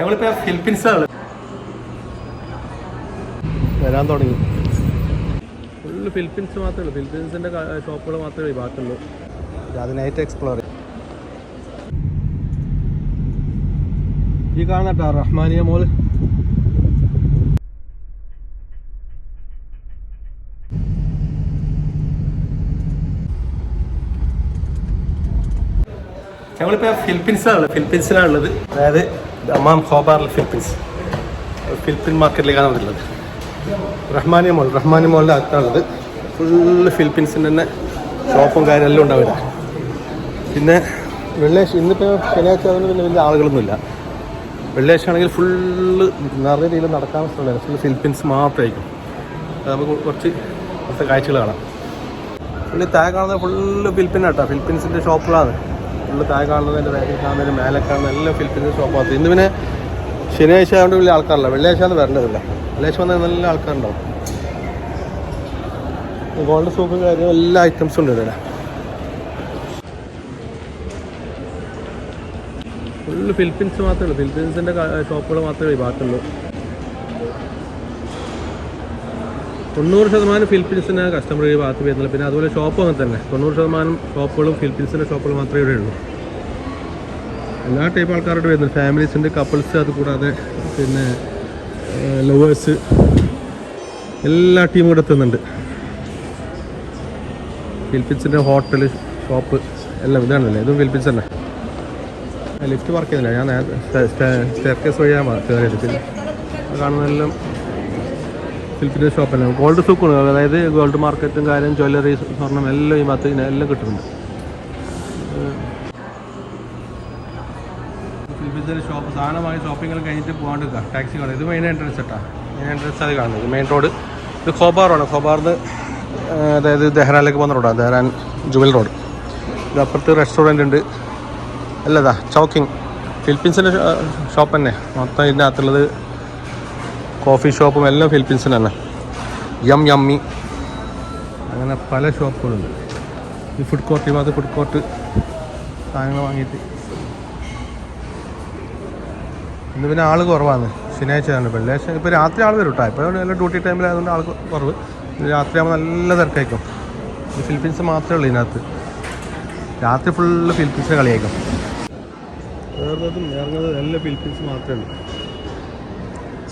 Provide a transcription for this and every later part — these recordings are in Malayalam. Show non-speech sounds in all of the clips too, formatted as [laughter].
ഞങ്ങളിപ്പോ ഫിലിപ്പീൻസാണ്. വരാൻ തുടങ്ങി. ഫുള്ള് ഫിലിപ്പീൻസ് മാത്രമേ ഉള്ളൂ. ഫിലിപ്പീൻസിന്റെ ഷോപ്പുകൾ മാത്രമേ ഭാഗത്തുള്ളൂ. അതിനായിട്ട് എക്സ്പ്ലോർ. ഈ കാണട്ടോ റഹ്മാനിയ മോൾ ഞങ്ങളിപ്പോ ഫിലിപ്പീൻസിലാണ് ഫിലിപ്പീൻസിലാണുള്ളത്. അതായത് ദമാം ഖോബാറിൽ ഫിലിപ്പീൻസ് ഫിലിപ്പീൻ മാർക്കറ്റിലേക്കാണ് വന്നിട്ടുള്ളത്. റഹ്മാനിയ മോൾ റഹ്മാനിയ മോളിന്റെ അകത്താണുള്ളത്. ഫുള്ള് ഫിലിപ്പീൻസിന്റെ തന്നെ ഷോപ്പും കാര്യമെല്ലാം ഉണ്ടാവില്ല. പിന്നെ വെള്ളിയാഴ്ച ഇന്നിപ്പോൾ ശനിയാഴ്ച അതുകൊണ്ട് പിന്നെ വലിയ ആളുകളൊന്നുമില്ല. വെള്ളിയാഴ്ച ആണെങ്കിൽ ഫുള്ള് നിറയെ രീതിയിൽ നടക്കാൻ സ്ഥലമില്ല. ഫുള്ള് ഫിലിപ്പീൻസ് മാത്രമായിരിക്കും. നമുക്ക് കുറച്ച് കുറച്ച് കാഴ്ചകൾ കാണാം. ഫുള്ള് താഴെ കാണുന്നത് ഫുള്ള് ഫിലിപ്പിൻ ആട്ടോ. ഫിലിപ്പീൻസിന്റെ ഷോപ്പുകളാണ് ഫുള്ള് താഴെ കാണുന്നത് എന്റെ ബാക്കിൽ കാണുന്നതിന് മേലെ കാണുന്ന എല്ലാം ഫിലിപ്പീൻസിന്റെ ഷോപ്പാണ് ഇന്ന് പിന്നെ ശനിയാഴ്ച ആയതുകൊണ്ട് വലിയ ആൾക്കാരില്ല. വെള്ളിയാഴ്ച ആണ് വരേണ്ടതില്ല. വെള്ളിയാഴ്ച വന്നാൽ നല്ല ആൾക്കാരുണ്ടാവും. ഗോൾഡ് സൂപ്പും കാര്യം എല്ലാ ഐറ്റംസും ഉണ്ട് ഇവിടെ. ഫുള്ള് ഫിലിപ്പീൻസ് മാത്രമേ ഉള്ളൂ. ഫിലിപ്പീൻസിന്റെ ഷോപ്പുകൾ മാത്രമേ ഈ തൊണ്ണൂറ് ശതമാനം ഫിലിപ്പീൻസിന് കസ്റ്റമർ ഈ ഭാഗത്ത് വരുന്നില്ല. പിന്നെ അതുപോലെ ഷോപ്പ് അങ്ങനെ തന്നെ. തൊണ്ണൂറ് ശതമാനം ഷോപ്പുകളും ഫിലിപ്പീൻസിന്റെ ഷോപ്പുകൾ മാത്രമേ ഇവിടെ ഉള്ളൂ. എല്ലാ ടൈപ്പ് ആൾക്കാരോട് വരുന്നുണ്ട് ഫാമിലീസിന്റെ കപ്പിൾസ് അത് കൂടാതെ പിന്നെ ലവേഴ്സ് എല്ലാ ടീമും ഇവിടെ എത്തുന്നുണ്ട്. ഫിലിപ്പീൻസിന്റെ ഹോട്ടൽ ഷോപ്പ് എല്ലാം ഇതാണല്ലേ? ഇതും ഫിലിപ്പീൻസ് തന്നെ. ലിഫ്റ്റ് വർക്ക് ചെയ്യുന്നില്ല. ഞാൻ സ്റ്റെയർക്കേസ് വഴിയാണ് കയറിയത് പിന്നെ കാണുന്നതെല്ലാം ഫിലിപ്പിന്റെ ഷോപ്പല്ല? ഗോൾഡ് സൂക്കാണ്. അതായത് ഗോൾഡ് മാർക്കറ്റും കാര്യം ജ്വല്ലറി സ്വർണം എല്ലാം ഈ ഭാഗത്ത് എല്ലാം കിട്ടുന്നുണ്ട്. ഷോപ്പ് സാധനമായി ഷോപ്പിംഗ് കഴിഞ്ഞിട്ട് പോകാണ്ട് ടാക്സി കാണും ഇത് മെയിൻ എൻട്രൻസ് കേട്ടാ മെയിൻ എൻട്രൻസ് അത് കാണുന്നത്. മെയിൻ റോഡ് ഇത് ഖോബാറാണ് ഖോബാറിന്ന് അതായത് ദെഹ്റാനിലേക്ക് പോകുന്ന റോഡാണ് ദെഹ്റാൻ ജുവൽ റോഡ്. ഇത് അപ്പുറത്ത് റെസ്റ്റോറന്റ് ഉണ്ട്. അല്ലതാ ചോക്കിങ്. ഫിലിപ്പീൻസിന്റെ ഷോപ്പ് തന്നെ. മൊത്തം ഇതിനകത്തുള്ളത് കോഫി ഷോപ്പും എല്ലാം ഫിലിപ്പീൻസിന് തന്നെ യം യമ്മി. അങ്ങനെ പല ഷോപ്പുകളുണ്ട്. ഈ ഫുഡ് കോർട്ട് ഭാഗത്ത് ഫുഡ് കോർട്ട് സാധനങ്ങൾ വാങ്ങിയിട്ട്. ഇന്ന് പിന്നെ ആൾ കുറവാണ്. ശനിയാഴ്ചയാണ് വെള്ളിയാഴ്ച. ഇപ്പോൾ രാത്രി ആൾ വരും കേട്ടോ ഇപ്പോൾ നല്ല ഡ്യൂട്ടി ടൈമിലായതുകൊണ്ട് ആൾ കുറവ്. രാത്രി രാത്രിയാകുമ്പോൾ നല്ല തിരക്കായിരിക്കും. ഇത് ഫിലിപ്പീൻസ് മാത്രമേ ഉള്ളൂ ഇതിനകത്ത്. രാത്രി ഫുള്ള് ഫിലിപ്പീൻസിനെ കളിയായിരിക്കും. വേറെ ഇറങ്ങുന്നതും നല്ല ഫിലിപ്പീൻസ് മാത്രമേ ഉള്ളൂ.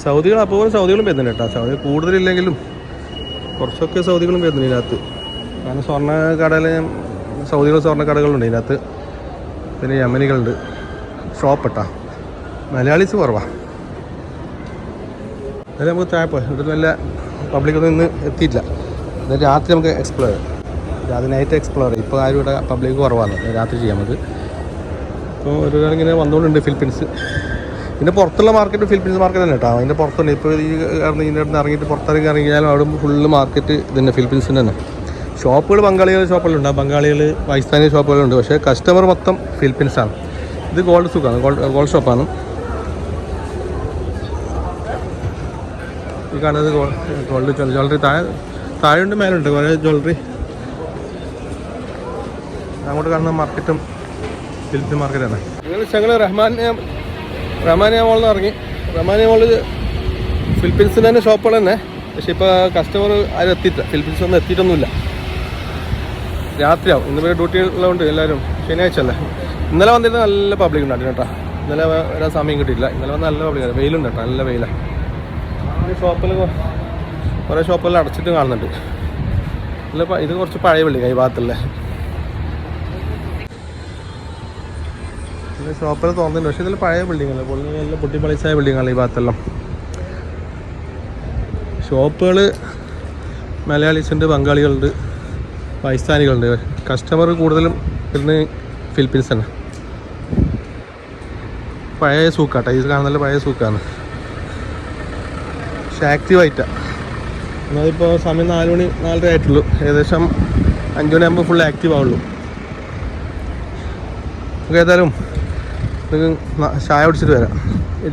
സൗദികൾ അപ്പോൾ സൗദികളും വരുന്നുണ്ട് കേട്ടോ. സൗദി കൂടുതലില്ലെങ്കിലും കുറച്ചൊക്കെ സൗദികളും വരുന്നുണ്ട് ഇതിനകത്ത്. കാരണം സ്വർണ കടയിൽ സൗദികൾ സ്വർണ കടകളുണ്ട് ഇതിനകത്ത്. പിന്നെ യമനികളുണ്ട്. ഷോപ്പ് കേട്ടോ മലയാളീസ് കുറവാ. എന്നാലും നമുക്ക് താഴെ ഇവിടെ നല്ല പബ്ലിക്കൊന്നും ഇന്ന് എത്തിയിട്ടില്ല. എന്നാൽ രാത്രി നമുക്ക് എക്സ്പ്ലോർ ചെയ്യാം. രാത്രി നൈറ്റ് എക്സ്പ്ലോർ ചെയ്യാം. ഇപ്പോൾ ആരും ഇവിടെ പബ്ലിക് കുറവാണ്. രാത്രി ചെയ്യാം നമുക്ക്. ഇപ്പോൾ ഒരു ഇങ്ങനെ വന്നുകൊണ്ടുണ്ട് ഫിലിപ്പീൻസ് ഇതിന്റെ പുറത്തുള്ള മാർക്കറ്റ് ഫിലിപ്പീൻസ് മാർക്കറ്റ് തന്നെ കേട്ടോ. അതിന്റെ പുറത്തുണ്ട് ഇപ്പോൾ ഈ കാരണം ഇതിന്റെ അടുത്ത് ഇറങ്ങിയിട്ട് പുറത്തിറങ്ങി ഇറങ്ങിയാലും അവിടെ ഫുള്ള് മാർക്കറ്റ് ഇതിന്റെ ഫിലിപ്പീൻസിന്റെ തന്നെ ഷോപ്പുകൾ ബംഗാളികൾ ഷോപ്പുകളുണ്ട് ബംഗാളികൾ പാകിസ്ഥാനി ഷോപ്പുകളുണ്ട് പക്ഷേ കസ്റ്റമർ മൊത്തം ഫിലിപ്പീൻസാണ് ഇത് ഗോൾഡ് സുഖമാണ്. ഗോൾഡ് ഗോൾഡ് ഷോപ്പാണ് ഈ കാണുന്നത് ഗോൾഡ് ജ്വല്ലറി താഴെ താഴെയുണ്ട് മേലുണ്ട്. കുറേ ജ്വല്ലറി അങ്ങോട്ട് കാണുന്ന മാർക്കറ്റും ഫിലിപ്പീൻ മാർക്കറ്റാണ് ഞങ്ങൾ റഹ്മാൻ റഹ്മാനിയ മോളിൽ നിന്ന് ഇറങ്ങി. റഹ്മാനിയ മോളിൽ ഫിലിപ്പീൻസിന്റെ തന്നെ ഷോപ്പുകൾ തന്നെ. പക്ഷേ ഇപ്പോൾ കസ്റ്റമർ ആരും എത്തിയിട്ടില്ല. ഫിലിപ്പീൻസ് ഒന്നും എത്തിയിട്ടൊന്നുമില്ല. രാത്രിയാവും. ഇന്ന് വരെ ഡ്യൂട്ടി ഉള്ളതുകൊണ്ട് എല്ലാവരും ശനിയാഴ്ച അല്ലേ? ഇന്നലെ വന്നിട്ട് നല്ല പബ്ലിക് ഉണ്ടായിരുന്നു കേട്ടോ. ഇന്നലെ വരാൻ സമയം കിട്ടിയില്ല ഇന്നലെ വന്ന് നല്ല പബ്ലിക് വെയിലുണ്ട് കേട്ടോ. നല്ല വെയിലാണ് ഷോപ്പിൽ കുറേ ഷോപ്പുകളിൽ അടച്ചിട്ട് കാണുന്നുണ്ട്. ഇല്ല ഇത് കുറച്ച് പഴയ പള്ളി ഈ പിന്നെ ഷോപ്പിൽ തുറന്നിട്ടുണ്ട്. പക്ഷേ ഇതിൽ പഴയ ബിൽഡിങ്ങല്ല പൊള്ളി നല്ല പൊട്ടിപ്പളിച്ചായ ബിൽഡിങ്ങാണ് ഈ ഭാഗത്തെല്ലാം. ഷോപ്പുകൾ മലയാളീസുണ്ട് ബംഗാളികളുണ്ട് പാകിസ്ഥാനികളുണ്ട്. കസ്റ്റമർ കൂടുതലും വരുന്ന ഫിലിപ്പീൻസ് തന്നെ. പഴയ സൂക്കാട്ടോ. ഇത് കാണുന്ന പഴയ സൂക്കാണ്. പക്ഷെ ആക്റ്റീവായിട്ടാണ് എന്നാലിപ്പോൾ സമയം നാല് മണി നാലര ആയിട്ടുള്ളൂ. ഏകദേശം അഞ്ച് മണിയാകുമ്പോൾ ഫുൾ ആക്റ്റീവ് ആവുള്ളൂ. നമുക്ക് ഏതായാലും നിങ്ങൾക്ക് ചായ കുടിച്ചിട്ട് വരാം.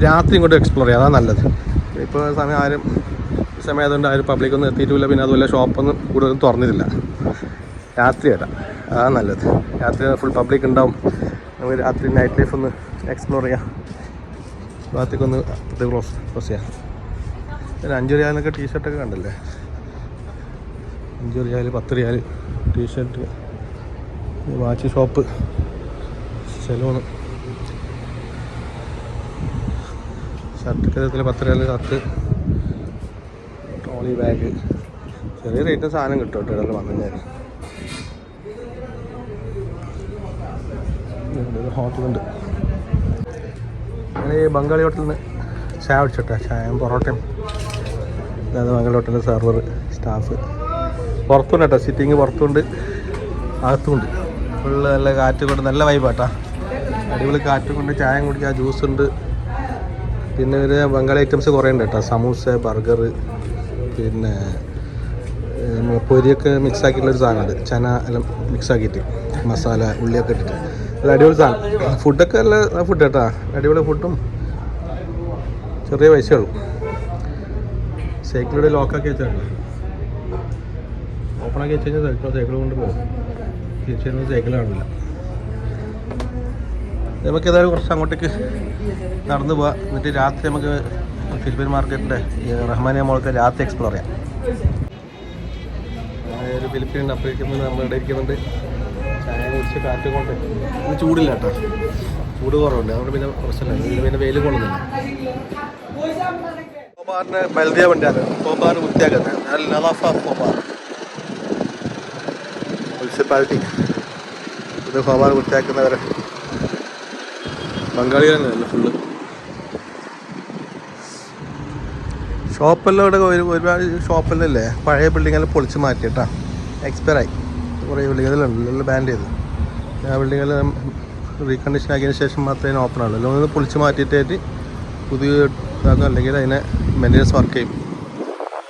രാത്രി ഇങ്ങോട്ട് എക്സ്പ്ലോർ ചെയ്യാം. അതാണ് നല്ലത്. ഇപ്പോൾ സമയം ആരും സമയമായതുകൊണ്ട് ആരും പബ്ലിക്കൊന്നും എത്തിയിട്ടില്ല. പിന്നെ അതുപോലെ ഷോപ്പൊന്നും കൂടുതലും തുറന്നിട്ടില്ല. രാത്രി വരാം. അതാണ് നല്ലത്. രാത്രി ഫുൾ പബ്ലിക് ഉണ്ടാവും. നമുക്ക് രാത്രി നൈറ്റ് ലൈഫ് ഒന്ന് എക്സ്പ്ലോർ ചെയ്യാം. രാത്രിക്കൊന്ന് ഇത് ക്ലോസ് ക്ലോസ് ചെയ്യാം. ഒരു അഞ്ച് റിയാലിനൊക്കെ ടീഷർട്ടൊക്കെ കണ്ടല്ലേ? അഞ്ച് റിയാൽ പത്ത് riyal T-shirt watch shop salon ഷർട്ടൊക്കെ പത്ത് റിയാൽ ഷർട്ട് ട്രോളി ബാഗ്. ചെറിയ റേറ്റ് സാധനം കിട്ടും കേട്ടോ ഇവിടെ വന്നു ഒരു ഹോട്ടലുണ്ട് ഞാൻ ഈ ബംഗാളി ഹോട്ടലിൽ നിന്ന് ചായ കുടിച്ചോട്ടെ? ചായയും പൊറോട്ടയും. അതായത് ബംഗാളി ഹോട്ടലിന്റെ സെർവർ സ്റ്റാഫ് പുറത്തുണ്ട് കേട്ടോ സിറ്റിങ് പുറത്തുണ്ട് അകത്തുമുണ്ട്. ഫുള്ള് നല്ല കാറ്റ് കൊണ്ട് നല്ല വൈബാട്ടാ അടിപൊളി കാറ്റ് കൊണ്ട് ചായയും കുടിക്കുക ജ്യൂസ് ഉണ്ട്. പിന്നെ ഒരു ബംഗാളി ഐറ്റംസ് കുറേ ഉണ്ട് കേട്ടോ. സമൂസ ബർഗർ പിന്നെ പൊരിയൊക്കെ മിക്സ് ആക്കിയിട്ടുള്ളൊരു സാധനമുണ്ട്. ചന എല്ലാം മിക്സ് ആക്കിയിട്ട് മസാല ഉള്ളിയൊക്കെ ഇട്ടിട്ട്. നല്ല അടിപൊളി സാധനം. ഫുഡൊക്കെ നല്ല ഫുഡ് കേട്ടോ. അടിപൊളി ഫുഡും ചെറിയ പൈസ ഉള്ളൂ. സൈക്കിളുടെ ലോക്കാക്കി വെച്ചിട്ടുണ്ട് ഓപ്പണാക്കി വെച്ച് കഴിഞ്ഞാൽ സൈക്കിൾ സൈക്കിൾ കൊണ്ട് പോകും. തിരിച്ചു സൈക്കിൾ കാണില്ല നമുക്ക് ഏതായാലും കുറച്ച് അങ്ങോട്ടേക്ക് നടന്നു പോവാം. എന്നിട്ട് രാത്രി നമുക്ക് ഫിൽബിൻ മാർക്കറ്റിന്റെ റഹ്മാനിയ മോളൊക്കെ രാത്രി എക്സ്പ്ലോർ ചെയ്യാം. ഒരു ഫിലിപ്പീൻ അപ്പോഴേക്കും നമ്മൾ ഇവിടെ ഇരിക്കുന്നുണ്ട് ചായ കുടിച്ച് കാറ്റ് കൊണ്ട്. ഇന്ന് ചൂടില്ല കേട്ടോ. ചൂട് കുറവുണ്ട്. അതുകൊണ്ട് പിന്നെ പ്രശ്നമില്ല. പിന്നെ വെയിൽ കൊള്ളുന്നില്ല. പോബാറിന് ബൽദിയ വണ്ടിയാണ്. പോബാർ വൃത്തിയാക്കുന്നത് അൽ നലാഫ പോബാർ മുനിസിപ്പാലിറ്റി. ഇത് പോബാർ വൃത്തിയാക്കുന്നവരെ ബംഗാളികളല്ലേ ഫുള്ള് ഷോപ്പെല്ലാം ഇവിടെ ഒരു ഒരുപാട് ഷോപ്പെല്ലാം ഇല്ലേ പഴയ ബിൽഡിങ്ങെല്ലാം പൊളിച്ച് മാറ്റിയിട്ടാ. എക്സ്പയർ ആയി. കുറേ ബിൽഡിങ്ങെല്ലാം എല്ലാം ബാൻഡ് ചെയ്ത്. ആ ബിൽഡിങ്ങെല്ലാം റീകണ്ടീഷൻ ആക്കിയതിന് ശേഷം മാത്രമേ ഓപ്പൺ ആവുള്ളൂ. അല്ലെങ്കിൽ ഒന്ന് പൊളിച്ച് മാറ്റിയിട്ടായിട്ട് പുതിയ ഇതാക്കും. അല്ലെങ്കിൽ അതിനെ മെയിന്റനൻസ് വർക്ക് ചെയ്യും.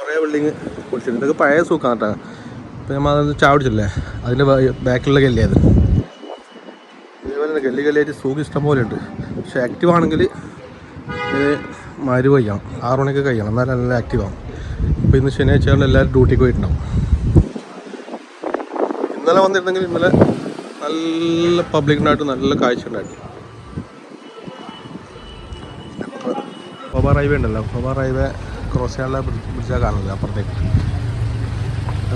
കുറേ ബിൽഡിങ് പൊളിച്ചിട്ടുണ്ട് ഇതൊക്കെ പഴയ സൂക്കാണ് കേട്ടോ. ഇപ്പം നമ്മൾ അതൊന്ന് ചാവിടിച്ചില്ലേ അതിന്റെ ബാക്കിലുള്ള കല്ലേ അത്? ഗല്ലിയായിട്ട് സൂക്ക് ഇഷ്ടം പോലെ ഉണ്ട് പക്ഷെ ആക്റ്റീവ് ആണെങ്കിൽ മരു കഴിയണം ആറ് മണിക്ക് കഴിയണം എന്നാലും നല്ല ആക്റ്റീവ് ആവും. അപ്പോൾ ഇന്ന് ശനിയാഴ്ചകളിൽ എല്ലാവരും ഡ്യൂട്ടിക്ക് പോയിട്ടുണ്ടാവും. ഇന്നലെ വന്നിരുന്നെങ്കിൽ ഇന്നലെ നല്ല പബ്ലിക്കിനായിട്ട് നല്ല കാഴ്ച ഉണ്ടായിട്ട് ഹോബാർ ഹൈവേ ഉണ്ടല്ലോ. ഹോബാർ ഹൈവേ ക്രോസ് ചെയ്യാനുള്ള ബ്രിഡ്ജ് ബ്രിഡ്ജാണ് കാണുന്നത് അപ്പുറത്തേക്ക്.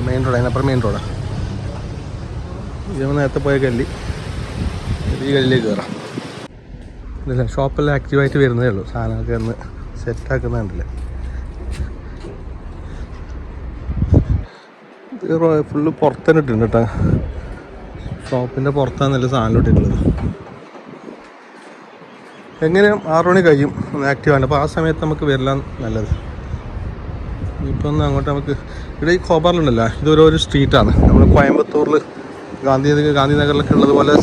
മെയിൻ റോഡ് അതിനപ്പുറം മെയിൻ റോഡാണ് ഇതേ നേരത്തെ പോയ ഗല്ലി. ഈ ഗല്ലിലേക്ക് കയറാം. ഇല്ല ഷോപ്പെല്ലാം ആക്റ്റീവായിട്ട് വരുന്നതേ ഉള്ളൂ. സാധനങ്ങളൊക്കെ ഒന്ന് സെറ്റാക്കുന്നുണ്ടല്ലേ ഫുള്ള് പുറത്തന്നെ ഇട്ടിട്ടുണ്ട് കേട്ടോ. ഷോപ്പിന്റെ പുറത്താണ് നല്ല സാധനം ഇട്ടിട്ടുള്ളത്. എങ്ങനെയും ആറു മണി കഴിയും? ഒന്ന് ആക്റ്റീവാണ് അപ്പോൾ ആ സമയത്ത് നമുക്ക് വരില്ല നല്ലത്. ഇപ്പോൾ ഒന്ന് അങ്ങോട്ട് നമുക്ക് ഇവിടെ ഈ ഖോബാറിലുണ്ടല്ലോ ഇതൊരു സ്ട്രീറ്റാണ് നമ്മൾ കോയമ്പത്തൂരിൽ ഗാന്ധി ഗാന്ധിനഗറിലൊക്കെ ഉള്ളതുപോലെ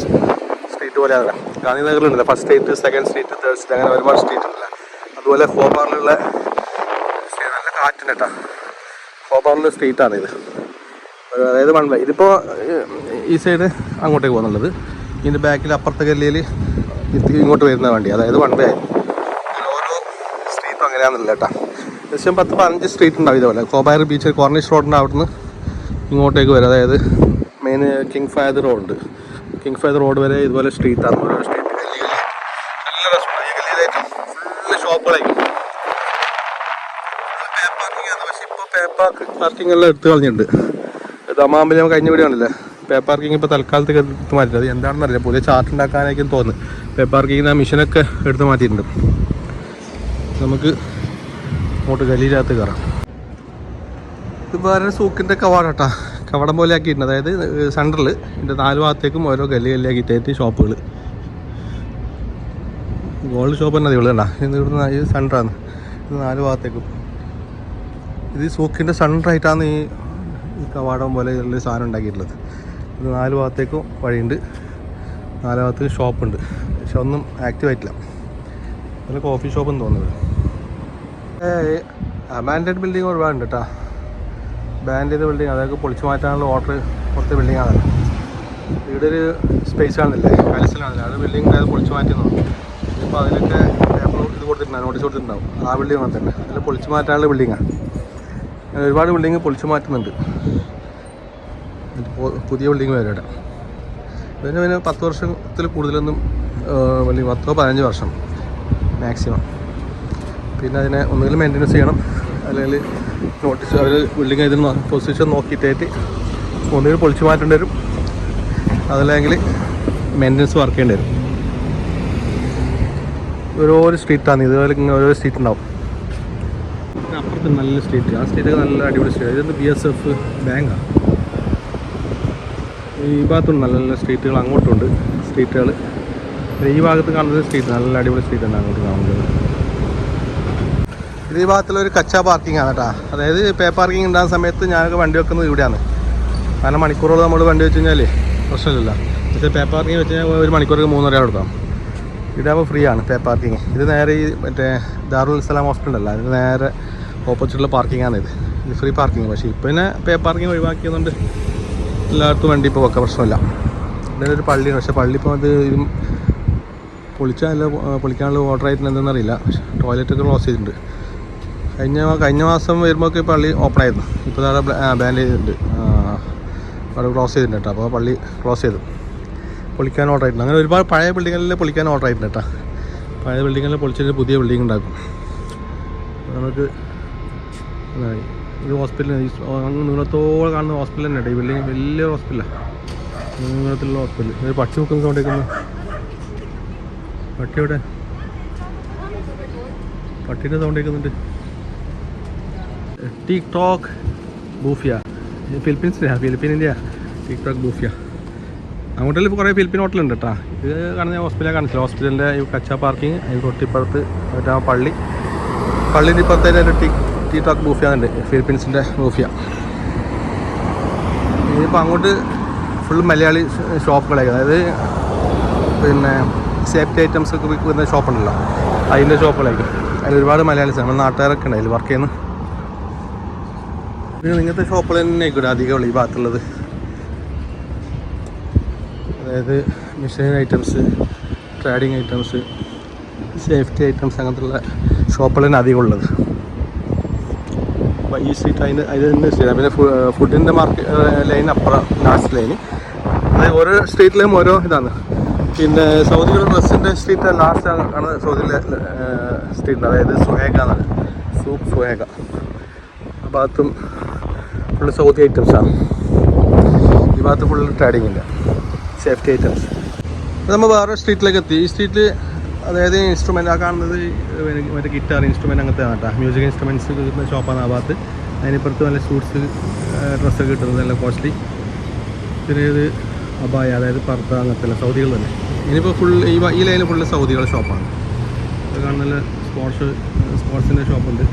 സ്ട്രീറ്റ് പോലെ ആണ് ഗാന്ധിനഗറിലുണ്ടല്ലോ. First street second street third street അങ്ങനെ ഒരുപാട് സ്ട്രീറ്റ് ഉണ്ടല്ലോ? അതുപോലെ ഹോബാറിലുള്ള നല്ല കാറ്റുണ്ട് കേട്ടോ. ഖോബാറിലെ സ്ട്രീറ്റാണ് ഇത്. അതായത് വൺ വേ ഇതിപ്പോൾ ഈ സൈഡ് അങ്ങോട്ടേക്ക് പോകുന്നുള്ളത്. ഇതിന്റെ ബാക്കിൽ അപ്പുറത്തെ ഗല്ലിയിൽ ഇങ്ങോട്ട് വരുന്ന വണ്ടി. അതായത് വൺ വേ ഓരോ സ്ട്രീറ്റും അങ്ങനെയാണെന്നില്ല കേട്ടോ. ഏകദേശം പത്ത് പതിനഞ്ച് സ്ട്രീറ്റ് ഉണ്ടാവും ഇതുപോലെ. കോബായർ ബീച്ച് കോർണിഷ് റോഡിന്റെ അവിടുന്ന് ഇങ്ങോട്ടേക്ക് വരും. അതായത് main King Fahd road King Fahd road വരെ ഇതുപോലെ സ്ട്രീറ്റാണ് ഓരോ സ്ട്രീറ്റ് ഗല്ലി ഗല്ലി നല്ല രസമുണ്ട് ഈ ഗല്ലിയിലേക്ക് ഫുള്ള് ഷോപ്പുകളായിരിക്കും പക്ഷേ ഇപ്പോൾ പേ പാർക്കിംഗ് എല്ലാം എടുത്തു കളഞ്ഞിട്ടുണ്ട്. ദമാമ്പിൽ നമ്മൾ കഴിഞ്ഞ വീഡിയോ പേപ്പർ പാർക്കിംഗ് ഇപ്പോൾ തൽക്കാലത്തേക്ക് എടുത്ത് മാറ്റില്ല അത് എന്താണെന്ന് അറിയില്ല. പുതിയ ചാർട്ട് ഉണ്ടാക്കാനായിരിക്കും തോന്നുന്നു. പേ പാർക്കിംഗ് ആ മിഷനൊക്കെ എടുത്ത് മാറ്റിയിട്ടുണ്ട്. നമുക്ക് അങ്ങോട്ട് ഗലിയിലകത്ത് കയറാം ഇത് വേറെ സൂക്കിന്റെ കവാടട്ടാ കവടം പോലെ ആക്കിയിട്ടുണ്ട് അതായത് സെന്ററിൽ ഇതിന്റെ നാല് ഭാഗത്തേക്കും ഓരോ ഗല്ലി ഗല്ലിയാക്കി തേറ്റി ഷോപ്പുകൾ ഗോൾഡ് ഷോപ്പ് തന്നെ ഇവിടെ കണ്ടോ? ഇത് ഇവിടുന്ന് ഇത് സെന്ററാണ് ഇത് നാല് ഭാഗത്തേക്കും. ഇത് സൂക്കിന്റെ സെന്ററായിട്ടാണ് ഈ കവാടം പോലെ ഉള്ള സാധനം ഉണ്ടാക്കിയിട്ടുള്ളത്. ഇത് നാല് ഭാഗത്തേക്കും വഴിയുണ്ട്. നാല് ഭാഗത്തേക്ക് ഷോപ്പുണ്ട് പക്ഷെ ഒന്നും ആക്റ്റീവ് ആയിട്ടില്ല. നല്ല കോഫി ഷോപ്പ് എന്ന് തോന്നുന്നത് അമാൻഡഡ് ബിൽഡിംഗ് ഒരുപാടുണ്ട് കേട്ടോ. ബാൻഡ് ചെയ്ത ബിൽഡിംഗ് അതൊക്കെ പൊളിച്ചു മാറ്റാനുള്ള ഓർഡർ കൊടുത്ത ബിൽഡിങ്ങാണ് ഇവിടെ സ്പേസ് ആണല്ലേ പാലസിലാണല്ലേ അത് ബിൽഡിംഗ് അത് പൊളിച്ചു മാറ്റി തോന്നുന്നു ഇപ്പോൾ അതിലൊക്കെ പേപ്പർ ഇത് കൊടുത്തിട്ടുണ്ടാവും നോട്ടീസ് കൊടുത്തിട്ടുണ്ടാവും. ആ ബിൽഡിംഗ് ഒന്നും തന്നെ. അതിൽ പൊളിച്ചു മാറ്റാനുള്ള ബിൽഡിങ്ങാണ് ഒരുപാട് ബിൽഡിംഗ് പൊളിച്ചു മാറ്റുന്നുണ്ട്. പുതിയ ബിൽഡിംഗ് വരെ ഇവിടെ ഇതിന് പിന്നെ പത്ത് വർഷത്തിൽ കൂടുതലൊന്നും വലിയ പത്തോ പതിനഞ്ച് വർഷം മാക്സിമം പിന്നെ അതിനെ ഒന്നുകിൽ മെയിന്റനൻസ് ചെയ്യണം. അല്ലെങ്കിൽ നോട്ടീസ് അവർ ബിൽഡിംഗ് ഇതിന് പൊസിഷൻ നോക്കിയിട്ടായിട്ട് ഒന്നുകിൽ പൊളിച്ചു മാറ്റേണ്ടി വരും. അതല്ലെങ്കിൽ മെയിന്റനൻസ് വർക്ക് ചെയ്യേണ്ടി വരും. ഓരോരോ സ്ട്രീറ്റാണ് ഇതുപോലെ ഇങ്ങനെ ഓരോ സ്ട്രീറ്റ് ഉണ്ടാവും. അപ്പുറത്ത് നല്ല സ്ട്രീറ്റ് ആ സ്ട്രീറ്റൊക്കെ നല്ല അടിപൊളി സ്ട്രീറ്റ് ഇതൊന്ന് ബി എസ് എഫ് ബാങ്കാണ് ഈ ഭാഗത്തുണ്ട് നല്ല നല്ല സ്ട്രീറ്റുകൾ അങ്ങോട്ടുണ്ട് സ്ട്രീറ്റുകൾ ഈ ഭാഗത്ത് കാണുന്നത് സ്ട്രീറ്റ് നല്ല അടിപൊളി സ്ട്രീറ്റ് ആണ് അങ്ങോട്ട് കാണുന്നത്. ഇത് ഈ ഭാഗത്തുള്ളൊരു കച്ച പാർക്കിംഗ് ആണ് കേട്ടോ. അതായത് പേ പാർക്കിംഗ് ഉണ്ടാകുന്ന സമയത്ത് ഞാനൊക്കെ വണ്ടി വെക്കുന്നത് ഇവിടെയാണ്. കാരണം മണിക്കൂറോളം നമ്മൾ വണ്ടി വെച്ച് കഴിഞ്ഞാൽ പ്രശ്നമില്ല പക്ഷേ പേ പാർക്കിംഗ് വെച്ച് കഴിഞ്ഞാൽ ഒരു മണിക്കൂർക്ക് മൂന്നര കൊടുക്കാം ഇതാകുമ്പോൾ ഫ്രീ ആണ് പേ പാർക്കിംഗ് ഇത് നേരെ ഈ മറ്റേ ദാറുൽ ഇസ്ലാം ഹോസ്പിറ്റൽ അല്ല അതിന് നേരെ ഓപ്പോസിറ്റുള്ള പാർക്കിംഗ് ആണ് ഇത്. ഇത് ഫ്രീ പാർക്കിംഗ് പക്ഷേ ഇപ്പം പിന്നെ പേ പാർക്കിംഗ് ഒഴിവാക്കിയതുകൊണ്ട് എല്ലായിടത്തും വണ്ടി ഇപ്പോൾ വെക്കാൻ പ്രശ്നമില്ല. ഇവിടെ ഒരു പള്ളിയാണ്. പക്ഷേ പള്ളി ഇപ്പോൾ അത് ഇതും പൊളിച്ചാൽ പൊളിക്കാനുള്ള ഓർഡർ ആയിട്ടുണ്ട് എന്തെന്നറിയില്ല ടോയ്ലറ്റൊക്കെ ക്ലോസ് ചെയ്തിട്ടുണ്ട്. കഴിഞ്ഞ കഴിഞ്ഞ മാസം വരുമ്പോഴൊക്കെ പള്ളി ഓപ്പൺ ആയിരുന്നു. ഇപ്പോൾ അവിടെ ബാൻ ചെയ്തിട്ടുണ്ട്. അവിടെ ക്ലോസ് ചെയ്തിട്ടുണ്ട് കേട്ടോ. അപ്പോൾ പള്ളി ക്ലോസ് ചെയ്തു. പൊളിക്കാൻ ഓർഡർ ആയിട്ടുണ്ട്. അങ്ങനെ ഒരുപാട് പഴയ ബിൽഡിങ്ങുകളിൽ പൊളിക്കാൻ ഓർഡർ ആയിട്ടുണ്ട് കേട്ടോ. പഴയ ബിൽഡിങ്ങുകളിൽ പൊളിച്ചിട്ട് പുതിയ ബിൽഡിംഗ് ഉണ്ടാക്കും. നമുക്ക് ഒരു ഹോസ്പിറ്റൽ അങ്ങ് നീളത്തോടെ കാണുന്ന ഹോസ്പിറ്റൽ തന്നെ കേട്ടോ. ഈ ബിൽഡിംഗ് വലിയ ഹോസ്പിറ്റലാണ് നീളത്തിലുള്ള ഹോസ്പിറ്റൽ ഒരു പക്ഷി മുക്കുന്ന സൗണ്ട് കേൾക്കുന്നു പട്ടിയുടെ പട്ടിയുടെ സൗണ്ട് കേൾക്കുന്നുണ്ട്. ടിക് ടോക്ക് ബൂഫിയ ഇത് ഫിലിപ്പീൻ ഇന്ത്യ ടിക് ടോക്ക് ബൂഫിയ അങ്ങോട്ടിൽ ഇപ്പോൾ കുറേ ഫിലിപ്പീൻ ഹോട്ടലുണ്ട് കേട്ടോ ഇത് കാണുന്ന ഹോസ്പിറ്റലാണ് കാണിച്ചില്ല ഹോസ്പിറ്റലിന്റെ ഈ കച്ച പാർക്കിംഗ് അതിന് തൊട്ടിപ്പുറത്ത് മറ്റേ പള്ളി. പള്ളിന്റെ ഇപ്പുറത്തേക്ക് ഒരു ടി ടീ ബൂഫിയ ഉണ്ട് ഫിലിപ്പീൻസിന്റെ ബൂഫിയ ഇനിയിപ്പോൾ അങ്ങോട്ട് ഫുൾ മലയാളി ഷോപ്പുകളായിരിക്കും. അതായത് പിന്നെ സേഫ്റ്റി ഐറ്റംസ് ഒക്കെ വിൽക്കുന്ന ഷോപ്പുണ്ടല്ലോ അതിന്റെ ഷോപ്പുകളായിരിക്കും അതിൽ ഒരുപാട് മലയാളീസ് നമ്മുടെ നാട്ടുകാരൊക്കെ ഉണ്ട്. അതിൽ വർക്ക് ചെയ്യുന്നു പിന്നെ ഇങ്ങനത്തെ ഷോപ്പുകൾ തന്നെ ആയിക്കൂടെ അധികം ഈ ഭാഗത്തുള്ളത്. അതായത് machine items trading items safety items അങ്ങനത്തുള്ള ഷോപ്പുകൾ തന്നെ അധികം ഉള്ളത്. അപ്പോൾ ഈ സ്ട്രീറ്റ് അതിന് അതിന് സ്ട്രീറ്റ് പിന്നെ ഫുഡിന്റെ മാർക്കറ്റ് ലൈൻ അപ്പുറം ലാസ്റ്റ് ലൈന് അതായത് ഓരോ സ്ട്രീറ്റിലും ഓരോ ഇതാണ്. പിന്നെ സൗദിയിലെ ഡ്രസ്സിന്റെ സ്ട്രീറ്റ് ലാസ്റ്റ് ആണ് സൗദിയിലെ സ്ട്രീറ്റ് അതായത് സുഹേഗ എന്നാണ്. സൂപ്പ് സുഹേഗ. ആ ഭാഗത്തും ഫുള്ള് സൗദി ഐറ്റംസാണ് ഈ ഭാഗത്ത് ഫുള്ള് ഇല്ല. സേഫ്റ്റി ഐറ്റംസ് നമ്മൾ വേറെ സ്ട്രീറ്റിലേക്ക് എത്തി. ഈ സ്ട്രീറ്റിൽ അതായത് ഇൻസ്ട്രുമെന്റ് ആ കാണുന്നത് മറ്റേ ഗിറ്റാർ ഇൻസ്ട്രുമെന്റ് അങ്ങനത്തെ ആണ് മ്യൂസിക് ഇൻസ്ട്രുമെന്റ്സ് കിട്ടുന്ന ഷോപ്പാണ് ആ ഭാഗത്ത്. അതിനിപ്പുറത്ത് നല്ല ഷൂട്ട്സ് ഡ്രസ്സൊക്കെ കിട്ടുന്നത് നല്ല കോസ്റ്റ്ലി ഇത് അബായ അതായത് പർദ്ദ അങ്ങനത്തെ സൗദികൾ തന്നെ. ഇനിയിപ്പോൾ ഫുൾ ഈ ഈ ലൈനിൽ ഫുള്ള് സൗദികളുടെ ഷോപ്പാണ് കാണുന്ന സ്പോർട്സ് സ്പോർട്സിന്റെ ഷോപ്പുണ്ട്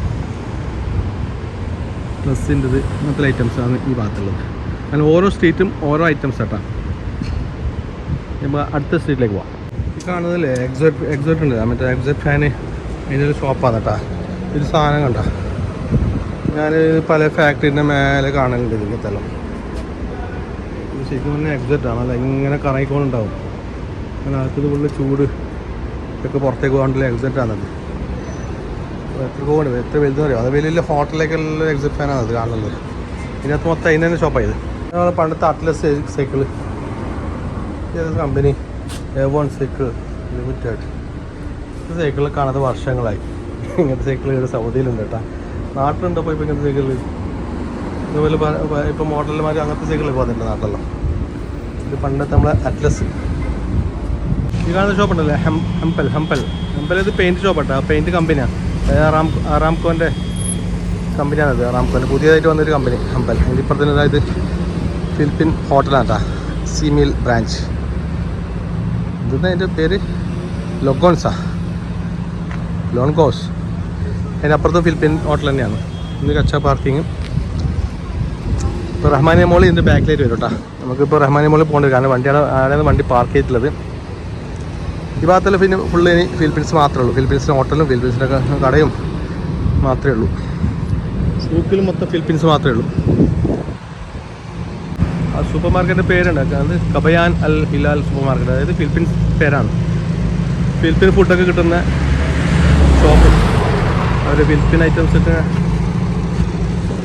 ഡ്രസ്സിന്റെത് അങ്ങനത്തെ ഐറ്റംസ് ആണ് ഈ ഭാഗത്തുള്ളത്. അങ്ങനെ ഓരോ സ്ട്രീറ്റും ഓരോ ഐറ്റംസ് ആട്ടാ. നമ്മൾ അടുത്ത സ്ട്രീറ്റിലേക്ക് പോവാം. ഈ കാണുന്നതല്ലേ എക്സോട്ട് എക്സോട്ട് ഉണ്ട്. മറ്റേ എക്സോട്ട് ഫാന് അതിന്റെ ഒരു ഷോപ്പാണ് കേട്ടോ ഒരു സാധനം കണ്ട. ഞാൻ പല ഫാക്ടറിന്റെ മേലെ കാണലുണ്ട് ഇതിന്റെ സ്ഥലം ശരിക്കും പറഞ്ഞാൽ ആണ് അല്ല ഇങ്ങനെ കറങ്ങിക്കൊണ്ടുണ്ടാവും അങ്ങനെ അകത്തത് ഫുള്ള് ചൂട്. ഒക്കെ പുറത്തേക്ക് പോകാണ്ടുള്ള എക്സോട്ട് ആണത് എത്ര പോകണ്ട എത്ര വലുതെന്ന് അറിയാം? അത് വലിയ വലിയ ഹോട്ടലിലേക്കുള്ള എക്സിറ്റ് ഫാനാണ് അത് കാണുന്നത്. ഇതിനകത്ത് മൊത്തം അതിന് തന്നെ ഷോപ്പായത് പണ്ടത്തെ Atlas cycle company A one cycle limited ഈ സൈക്കിൾ കാണാത്ത വർഷങ്ങളായി. ഇങ്ങനത്തെ സൈക്കിൾ ഇവിടെ സൗദിയിലുണ്ട് കേട്ടോ. നാട്ടിലുണ്ടോ ഇപ്പോൾ ഇങ്ങനത്തെ സൈക്കിൾ ഇതുപോലെ ഇപ്പോൾ മോഡലുമാർ അങ്ങനത്തെ സൈക്കിൾ പോകുന്നുണ്ട് നാട്ടിലല്ലോ. ഇത് പണ്ടത്തെ നമ്മളെ അറ്റ്ലസ് ഈ കാണുന്ന ഷോപ്പ് ഉണ്ടല്ലേ? ഹെം ഹെമ്പൽ ഹെമ്പൽ ഹെമ്പൽ ഇത് പെയിന്റ് കേട്ടോ പെയിന്റ് കമ്പനിയാണ് അറാം റാംകോന്റെ കമ്പനിയാണത് റാംകോന്റെ പുതിയതായിട്ട് വന്നൊരു കമ്പനി അമ്പൽ. അതിന്റെ ഇപ്പുറത്തിന് അതായത് ഫിലിപ്പിൻ ഹോട്ടലാണ് കേട്ടോ സിമിൽ ബ്രാഞ്ച്. ഇതെന്താ അതിന്റെ പേര്? ലൊഗോൺസാ. ലോൺകോസ് അതിനപ്പുറത്തും ഫിലിപ്പിൻ ഹോട്ടൽ തന്നെയാണ്. ഇന്ന് കച്ച പാർക്കിങ്ങും. ഇപ്പോൾ റഹ്മാനിയ മോൾ ഇതിന്റെ ബാക്കിലേക്ക് വരും കേട്ടോ നമുക്കിപ്പോൾ റഹ്മാനിയ മോളിൽ പോകേണ്ടി കാരണം വണ്ടിയാണ് ആരാണ് വണ്ടി പാർക്ക് ചെയ്തിട്ടുള്ളത്. ഈ ഭാഗത്തിൽ പിന്നെ ഫുള്ള് ഇനി ഫിലിപ്പീൻസ് മാത്രമേ ഉള്ളൂ. ഫിലിപ്പീൻസിന്റെ ഹോട്ടലും ഫിലിപ്പീൻസിന്റെ കടയും മാത്രമേ ഉള്ളൂ. സൂക്കിൽ മൊത്തം ഫിലിപ്പീൻസ് മാത്രമേ ഉള്ളൂ. ആ സൂപ്പർ മാർക്കറ്റിന്റെ പേരുണ്ട്. അത് Kabayan Al Hilal super market അതായത് ഫിലിപ്പീൻസ് പേരാണ്. ഫിലിപ്പീൻ ഫുഡൊക്കെ കിട്ടുന്ന ഷോപ്പ് അവർ ഫിലിപ്പീൻ ഐറ്റംസ് ഒക്കെ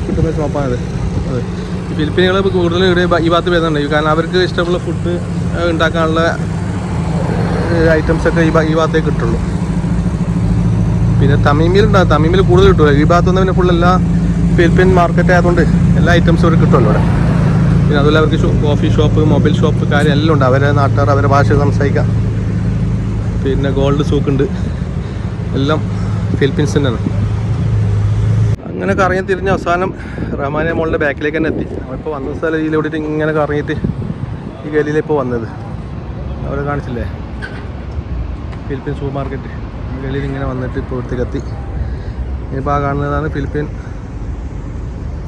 കിട്ടുന്ന ഷോപ്പാണത് അതെ. ഫിലിപ്പീനുകൾ കൂടുതലും ഇവിടെ ഈ ഭാഗത്ത് വരുന്നുണ്ട്. കാരണം അവർക്ക് ഇഷ്ടമുള്ള ഫുഡ് ഉണ്ടാക്കാനുള്ള ഐറ്റംസ് ഒക്കെ ഈ ഈ ഭാഗത്തേക്ക് കിട്ടുള്ളൂ പിന്നെ തമീമിലുണ്ടാകും തമീമിൽ കൂടുതൽ കിട്ടുമല്ലോ ഈ ഭാഗത്തുനിന്ന് പിന്നെ ഫുൾ എല്ലാ ഫിലിപ്പീൻ മാർക്കറ്റ് ആയതുകൊണ്ട് എല്ലാ ഐറ്റംസും ഇവിടെ കിട്ടുമല്ലോ ഇവിടെ. പിന്നെ അതുപോലെ അവർക്ക് കോഫി ഷോപ്പ് മൊബൈൽ ഷോപ്പ് കാര്യം എല്ലാം ഉണ്ട്. അവരെ നാട്ടുകാർ അവരെ ഭാഷ സംസാരിക്കാം. പിന്നെ ഗോൾഡ് സൂക്കുണ്ട് എല്ലാം ഫിലിപ്പീൻസ് തന്നെയാണ്. അങ്ങനെ കറങ്ങി തിരിഞ്ഞ് അവസാനം റഹ്മാനെ മോളുടെ ബാക്കിലേക്ക് തന്നെ എത്തി. നമ്മളിപ്പോൾ വന്ന സ്ഥലം ഇതിലൂടെ ഇങ്ങനെ കറങ്ങിയിട്ട് ഈ ഗലിയിലിപ്പോൾ വന്നത്. അവരെ കാണിച്ചില്ലേ? ഫിലിപ്പീൻ സൂപ്പർ മാർക്കറ്റ് വെളിയിൽ ഇങ്ങനെ വന്നിട്ട് ഇപ്പോൾ ഇവിടത്തേക്ക് എത്തി ഇപ്പോൾ ആ കാണുന്നതാണ് ഫിലിപ്പീൻ.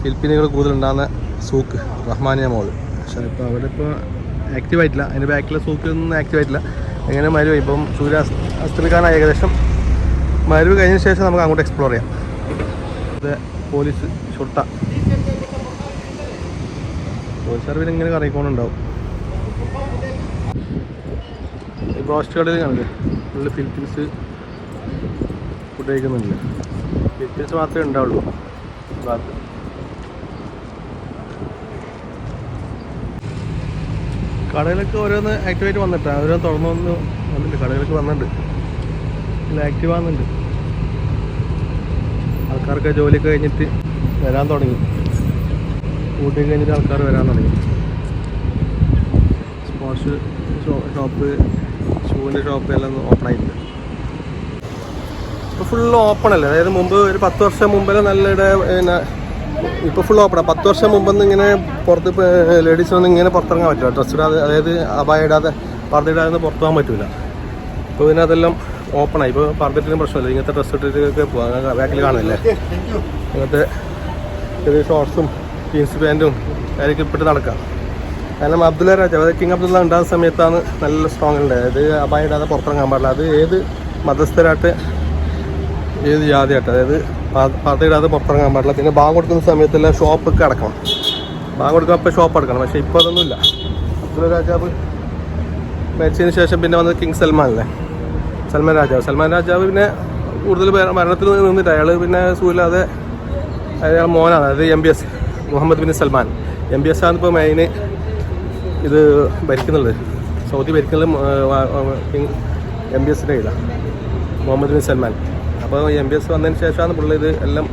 ഫിലിപ്പീനുകൾ കൂടുതലുണ്ടാകുന്ന സൂക്ക് റഹ്മാനിയ മോൾ പക്ഷേ ഇപ്പോൾ അവിടെ ഇപ്പോൾ ആക്റ്റീവ് ആയിട്ടില്ല അതിന്റെ ബാക്കിലെ സൂക്ക് ഒന്നും ആക്റ്റീവ് ആയിട്ടില്ല. എങ്ങനെ മരുവ്? ഇപ്പം സൂര്യ ഏകദേശം മരുവ് കഴിഞ്ഞ ശേഷം നമുക്ക് അങ്ങോട്ട് എക്സ്പ്ലോർ ചെയ്യാം. ഇത് പോലീസ് ഷുട്ട പോലീസ് പിന്നെ ഇങ്ങനെ കറങ്ങിക്കൊണ്ടുണ്ടാവും ബ്രോസ്റ്റ് കടയിൽ കാണില്ലേ ഫുള്ള് ഫിലിപ്പീൻസ് ഫുഡ് കഴിക്കുന്നുണ്ട് ഫിലിപ്പീൻസ് മാത്രമേ ഉണ്ടാവുള്ളൂ. ഭാഗത്ത് കടകളൊക്കെ ഓരോന്ന് ആക്ടിവേറ്റ് വന്നിട്ടാണ് ഓരോന്ന് തുറന്നു വന്ന് വന്നിട്ടുണ്ട് കടകളൊക്കെ വന്നിട്ടുണ്ട്. ഇല്ല ആക്റ്റീവ് ആകുന്നുണ്ട് ആൾക്കാർക്ക് ജോലിയൊക്കെ കഴിഞ്ഞിട്ട് വരാൻ തുടങ്ങി. ഊട്ടി കഴിഞ്ഞിട്ട് ആൾക്കാർ വരാൻ തുടങ്ങി. സ്പോർട്സ് ഷോപ്പ് ഷൂവിന്റെ ഷോപ്പ് എല്ലാം ഓപ്പൺ ആയിട്ടുണ്ട്. ഇപ്പോൾ ഫുള്ള് ഓപ്പൺ അല്ലേ? അതായത് മുമ്പ് ഒരു പത്ത് വർഷം മുമ്പേ നല്ല പിന്നെ ഇപ്പോൾ ഫുൾ ഓപ്പണാണ് പത്ത് വർഷം മുമ്പൊന്നും ഇങ്ങനെ പുറത്ത് ലേഡീസിനൊന്നും ഇങ്ങനെ പുറത്തിറങ്ങാൻ പറ്റില്ല. ഡ്രസ്സ് ഇടാതെ അതായത് അപായ ഇടാതെ പർദ്ദ ഇടാതെ പുറത്ത് പോകാൻ പറ്റില്ല ഇപ്പോൾ പിന്നെ അതെല്ലാം ഓപ്പണായി ഇപ്പോൾ പർദ്ദയിട്ടൊന്നും പ്രശ്നമില്ല. ഇങ്ങനത്തെ ഡ്രസ്സ് ഇട്ടിട്ടൊക്കെ പോകാം ബാക്കിൽ കാണില്ലേ ഇങ്ങനത്തെ ചെറിയ ഷോർട്സും ജീൻസ് പാന്റും കാര്യമൊക്കെ ഇപ്പിട്ട് നടക്കാം. കാരണം അബ്ദുല്ല രാജ അതായത് കിങ് അബ്ദുള്ള ഉണ്ടാകുന്ന സമയത്താണ് നല്ല സ്ട്രോങ് ഉണ്ട് അത് അപായ ഇടാതെ പുറത്തിറങ്ങാൻ പാടില്ല. അത് ഏത് മതസ്ഥരായിട്ട് ഏത് ജാതിയായിട്ട് അതായത് പാർട്ടിയിടാതെ പുറത്തിറങ്ങാൻ പാടില്ല. പിന്നെ ബാങ്ക് കൊടുക്കുന്ന സമയത്തെല്ലാം ഷോപ്പൊക്കെ അടക്കണം. ബാങ്ക് കൊടുക്കുമ്പോൾ അപ്പോൾ ഷോപ്പ് അടക്കണം. പക്ഷേ ഇപ്പോൾ അതൊന്നുമില്ല. അബ്ദുള്ള രാജാവ് മരിച്ചതിന് ശേഷം പിന്നെ വന്നത് കിങ് സൽമാൻ അല്ലേ? സൽമാൻ രാജാവ്. സൽമാൻ രാജാവ് പിന്നെ കൂടുതൽ മരണത്തിൽ നിന്നിട്ട് അയാൾ പിന്നെ സൂര്യാതെ അയാൾ മോനാണ്. അതായത് M B S Mohammed bin Salman. M B S ആണ് ഇപ്പോൾ മെയിന് ഇത് ഭരിക്കുന്നുള്ളത് സൗദി ഭരിക്കുന്നത് എം ബി എസിന്റെ കയ്യിലാണ് മുഹമ്മദ് ബിൻ സൽമാൻ. അപ്പോൾ എം ബി എസ് വന്നതിന് ശേഷമാണ് പുള്ളി ഇത് എല്ലാം